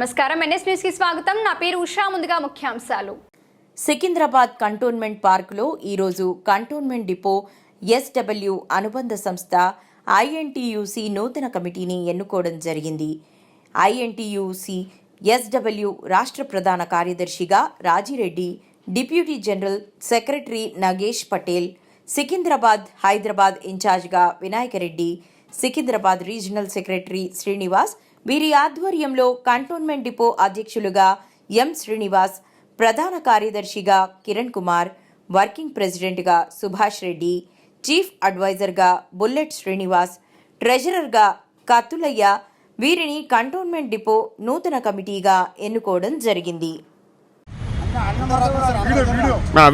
నమస్కారం. ఎన్ఎస్ న్యూస్కి స్వాగతం. నా పేరు ఉషా. ముందుగా ముఖ్యాంశాలు. సికింద్రాబాద్ కంటోన్మెంట్ పార్కులో ఈరోజు కంటోన్మెంట్ డిపో ఎస్డబ్ల్యూ అనుబంధ సంస్థ ఐఎన్టీయూసీ నూతన కమిటీని ఎన్నుకోవడం జరిగింది. ఐఎన్టీయూసీ ఎస్డబ్ల్యూ రాష్ట్ర ప్రధాన కార్యదర్శిగా Rajireddy deputy general secretary Nagesh Patel Secunderabad Hyderabad ఇన్ఛార్జ్గా వినాయకరెడ్డి సికింద్రాబాద్ రీజనల్ సెక్రటరీ శ్రీనివాస్ వీరి ఆధ్వర్యంలో కంటోన్మెంట్ డిపో అధ్యక్షులుగా ఎం శ్రీనివాస్ ప్రధాన కార్యదర్శిగా కిరణ్ కుమార్ వర్కింగ్ ప్రెసిడెంట్గా సుభాష్ రెడ్డి చీఫ్ అడ్వైజర్గా బుల్లెట్ శ్రీనివాస్ ట్రెజరర్గా కత్తులయ్య వీరిని కంటోన్మెంట్ డిపో నూతన కమిటీగా ఎన్నుకోవడం జరిగింది.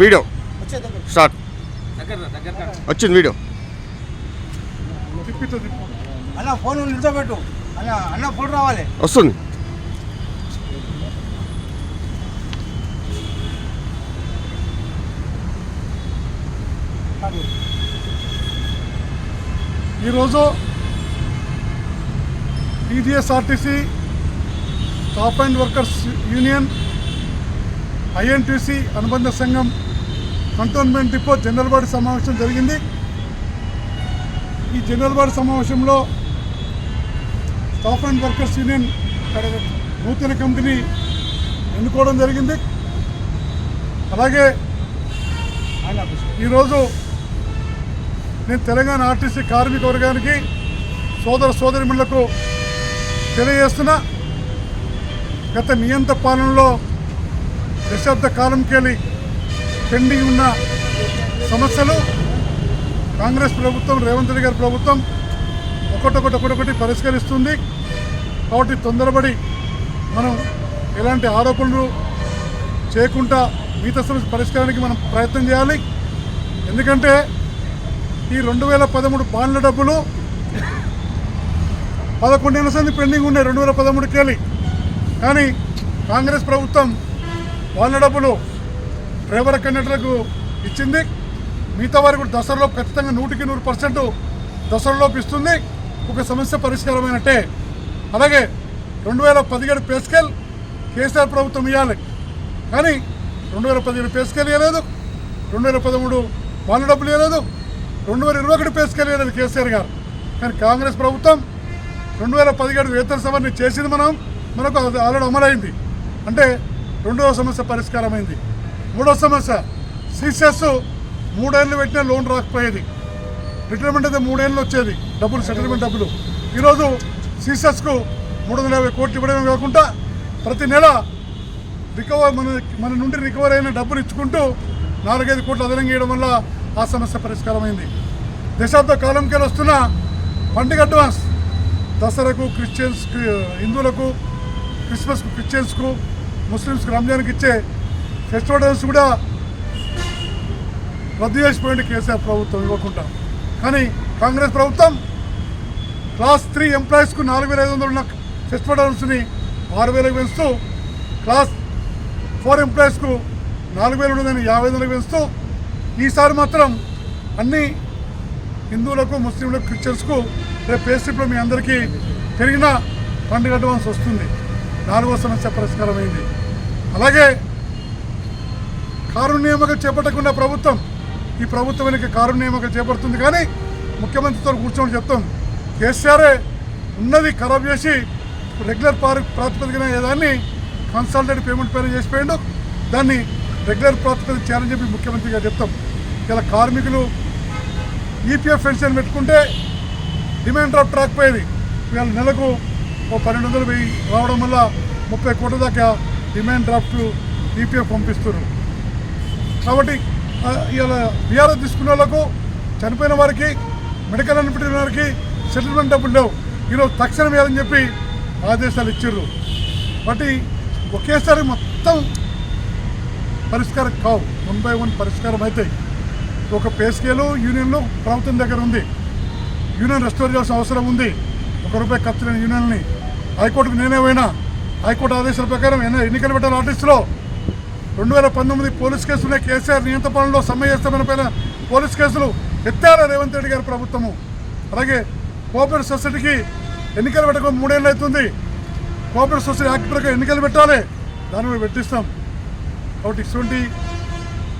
వీడియో. స్టార్ట్. వచ్చింది వీడియో. ఫోన్ వస్తుంది. ఈరోజు TGSRTC staff and workers union INTUC అనుబంధ సంఘం కంటోన్మెంట్ డిపో జనరల్ బాడీ సమావేశం జరిగింది. ఈ జనరల్ బాడీ సమావేశంలో కాఫ్ అండ్ వర్కర్స్ యూనియన్ నూతన కమిటీని ఎన్నుకోవడం జరిగింది. అలాగే ఈరోజు నేను తెలంగాణ ఆర్టీసీ కార్మిక వర్గానికి సోదర సోదరిమణులకు తెలియజేస్తున్నా గత నియంత పాలనలో దశాబ్ద కాలంకెళ్ళి పెండింగ్ ఉన్న సమస్యలు కాంగ్రెస్ ప్రభుత్వం రేవంత్ రెడ్డి గారి ప్రభుత్వం ఒకటొకటి ఒకటొకటి పరిష్కరిస్తుంది. కాబట్టి తొందరపడి మనం ఎలాంటి ఆరోపణలు చేయకుండా మిగతా సమస్య పరిష్కారానికి మనం ప్రయత్నం చేయాలి. ఎందుకంటే ఈ రెండు వేల పదమూడు బాండ్ల డబ్బులు పదకొండేళ్ళ సంది పెండింగ్ ఉన్నాయి రెండు వేల పదమూడుకి వెళ్ళి. కానీ కాంగ్రెస్ ప్రభుత్వం బాండ్ల డబ్బులు డ్రైవర్ కండక్టర్లకు ఇచ్చింది. మిగతా వారికి కూడా దసరాలో ఖచ్చితంగా నూటికి నూరు పర్సెంట్ దసరాలోపు ఇస్తుంది. ఒక సమస్య పరిష్కారమైనట్టే. అలాగే రెండు వేల పదిహేడు పేస్కెల్ కేసీఆర్ ప్రభుత్వం ఇవ్వాలి కానీ రెండు వేల పదిహేడు పేస్కెల్ ఇవ్వలేదు రెండు వేల పదమూడు వాళ్ళ డబ్బులు ఇవ్వలేదు రెండు వేల ఇరవై ఒకటి పేస్కెల్ ఇవ్వలేదు కేసీఆర్ గారు. కానీ కాంగ్రెస్ ప్రభుత్వం రెండు వేల పదిహేడు వేతన సవరణ చేసింది మనం. మనకు అది ఆల్రెడీ అమలైంది. అంటే రెండవ సమస్య పరిష్కారమైంది. మూడవ సమస్య సీసెస్ మూడేళ్ళు పెట్టిన లోన్ రాకపోయేది. రిటైర్మెంట్ అయితే మూడేళ్ళు వచ్చేది. డబ్బులు సెటిల్మెంట్ డబ్బులు. ఈరోజు సీసెస్కు మూడు వందల యాభై కోట్లు ఇవ్వడమే కాకుండా ప్రతి నెల రికవర్ మన మన నుండి రికవర్ అయిన డబ్బులు ఇచ్చుకుంటూ నాలుగైదు కోట్లు అదనంగా ఇవ్వడం వల్ల ఆ సమస్య పరిష్కారమైంది. దశాబ్ద కాలంకి వస్తున్న పండుగ అడ్వాన్స్ దసరాకు క్రిస్టియన్స్ హిందువులకు క్రిస్మస్కు క్రిస్టియన్స్కు ముస్లిమ్స్కు రంజాన్కి ఇచ్చే ఫెస్టివల్ అడ్వాన్స్ కూడా రద్దు చేసిపోయింది కేసీఆర్ ప్రభుత్వం ఇవ్వకుండా. కానీ కాంగ్రెస్ ప్రభుత్వం క్లాస్ త్రీ ఎంప్లాయీస్కు నాలుగు వేల ఐదు వందలు ఉన్న ఫెస్టివల్ అడ్వాన్స్ని ఆరు వేలకు పెంచుతూ క్లాస్ ఫోర్ ఎంప్లాయీస్కు నాలుగు వేలు ఉండదని యాభై వందలకు పెంచుతూ ఈసారి మాత్రం అన్ని హిందువులకు ముస్లింలకు క్రిస్టియన్స్కు రేపు పే మీ అందరికీ పెరిగిన పండుగ అడ్వాన్స్ వస్తుంది. నాలుగో సమస్య పరిష్కారమైంది. అలాగే కారు నియామకం చేపట్టకుండా ప్రభుత్వం ఈ ప్రభుత్వానికి వెనుక చేపడుతుంది. కానీ ముఖ్యమంత్రితో కూర్చొని చెప్తాం కేసీఆరే ఉన్నది ఖరాబ్ చేసి రెగ్యులర్ పార్ ప్రాతిపదికన ఏదాన్ని కన్సల్టెడ్ పేమెంట్ పైన చేసిపోయిండు. దాన్ని రెగ్యులర్ ప్రాతిపదిక చేయాలని చెప్పి ముఖ్యమంత్రిగా చెప్తాం. ఇలా కార్మికులు ఈపీఎఫ్ పెన్షన్ పెట్టుకుంటే డిమాండ్ డ్రాఫ్ట్ రాకపోయేది వీళ్ళ నెలకు ఓ పన్నెండు వందలు వెయ్యి రావడం వల్ల ముప్పై కోట్ల దాకా డిమాండ్ డ్రాఫ్ట్ ఈపీఎఫ్ పంపిస్తున్నారు. కాబట్టి ఇలా ఇవాళ బీఆర్ఎస్ తీసుకున్న వాళ్ళకు చనిపోయిన వారికి మెడికల్ అనిపించిన వారికి సెటిల్మెంట్ డబ్బులు లేవు. ఈరోజు తక్షణం వేయాలని చెప్పి ఆదేశాలు ఇచ్చారు. బట్టి ఒకేసారి మొత్తం పరిష్కారం కావు. వన్ బై వన్ పరిష్కారం అవుతాయి ఒక పే స్కేలు యూనియన్లు ప్రభుత్వం దగ్గర ఉంది. యూనియన్ రెస్టోర్ చేయాల్సిన అవసరం ఉంది. ఒక రూపాయి ఖర్చు లేని యూనియన్ని హైకోర్టుకు నేనే పోయినా. హైకోర్టు ఆదేశాల ప్రకారం ఎన్నికలు పెట్టాలి ఆర్టిస్టులో రెండు వేల పంతొమ్మిది పోలీస్ కేసులే కేసీఆర్ నియంత్రణ పాలనలో సమ్మె పైన పోలీస్ కేసులు ఎత్తారు రేవంత్ రెడ్డి గారి ప్రభుత్వము. అలాగే కోఆపరేటివ్ సొసైటీకి ఎన్నికలు పెట్టక మూడేళ్ళు అవుతుంది. కోఆపరేటివ్ సొసైటీ యాక్ట్ ప్రకారం ఎన్నికలు పెట్టాలి. దాన్ని మేము పెట్టిస్తాం. కాబట్టి ఇటువంటి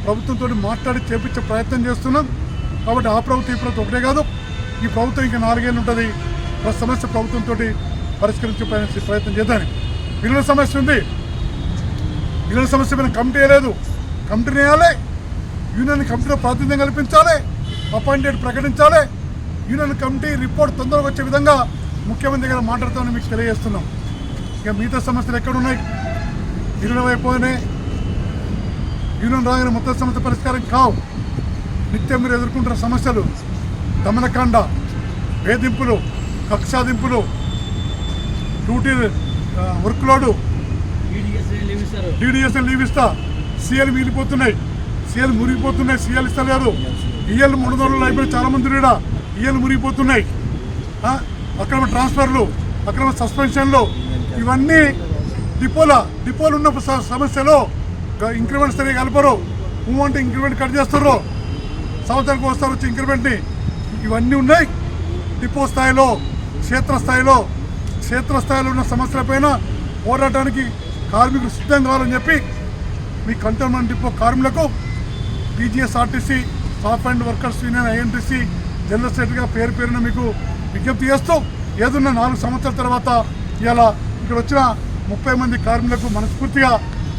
ప్రభుత్వంతో మాట్లాడి చేపించే ప్రయత్నం చేస్తున్నాం. కాబట్టి ఆ ప్రభుత్వం ఈ ప్రభుత్వం ఒకటే కాదు. ఈ ప్రభుత్వం ఇంకా నాలుగేళ్ళు ఉంటుంది. ప్రతి సమస్య ప్రభుత్వంతో పరిష్కరించే ప్రయత్నం ప్రయత్నం పిల్లల సమస్య ఉంది. యూనియన్ సమస్య మీద కమిటీ వేయలేదు. కమిటీని వేయాలి. యూనియన్ కమిటీలో ప్రాతినిధ్యం కల్పించాలి. అపాయింటెడ్ ప్రకటించాలి. యూనియన్ కమిటీ రిపోర్ట్ తొందరగా వచ్చే విధంగా ముఖ్యమంత్రి గారు మాట్లాడుతామని మీకు తెలియజేస్తున్నాం. ఇక మిగతా సమస్యలు ఎక్కడున్నాయి? యూనియన్ అయిపోయినాయి యూనియన్ రాగానే మొత్తం సమస్య పరిష్కారం కావు. నిత్యం మీరు ఎదుర్కొంటున్న సమస్యలు దమనకాండ వేధింపులు కక్షాదింపులు డ్యూటీ వర్క్లోడు వర్క్ లీవ్ ఇస్తా. సీఎల్ మిగిలిపోతున్నాయి. సీఎల్ మురిగిపోతున్నాయి. సీఎల్ ఇస్తలేరు. ఈఎల్ మూడు వందలు అయిపోయి చాలా మంది ఈడ. ఈఎల్ మురిగిపోతున్నాయి. అక్రమ ట్రాన్స్ఫర్లు అక్రమ సస్పెన్షన్లు ఇవన్నీ డిపోల. డిపోలు ఉన్న సమస్యలో ఇంక్రిమెంట్ సరిగా కలపరు. నువ్వు అంటే ఇంక్రిమెంట్ కట్ చేస్తారు సంవత్సరానికి వస్తారు వచ్చి ఇంక్రిమెంట్ని. ఇవన్నీ ఉన్నాయి. డిపో స్థాయిలో క్షేత్రస్థాయిలో క్షేత్రస్థాయిలో ఉన్న సమస్యలపైన పోరాటానికి కార్మికులు సిద్ధం కావాలని చెప్పి మీ కంటోన్మెంట్ డిపో కార్మికులకు PGSRTC staff and workers union INTUC general సెక్రటరీగా పేరు పేరున మీకు విజ్ఞప్తి చేస్తూ ఏదున్న నాలుగు సంవత్సరాల తర్వాత ఇలా ఇక్కడ వచ్చిన ముప్పై మంది కార్మికులకు మనస్ఫూర్తిగా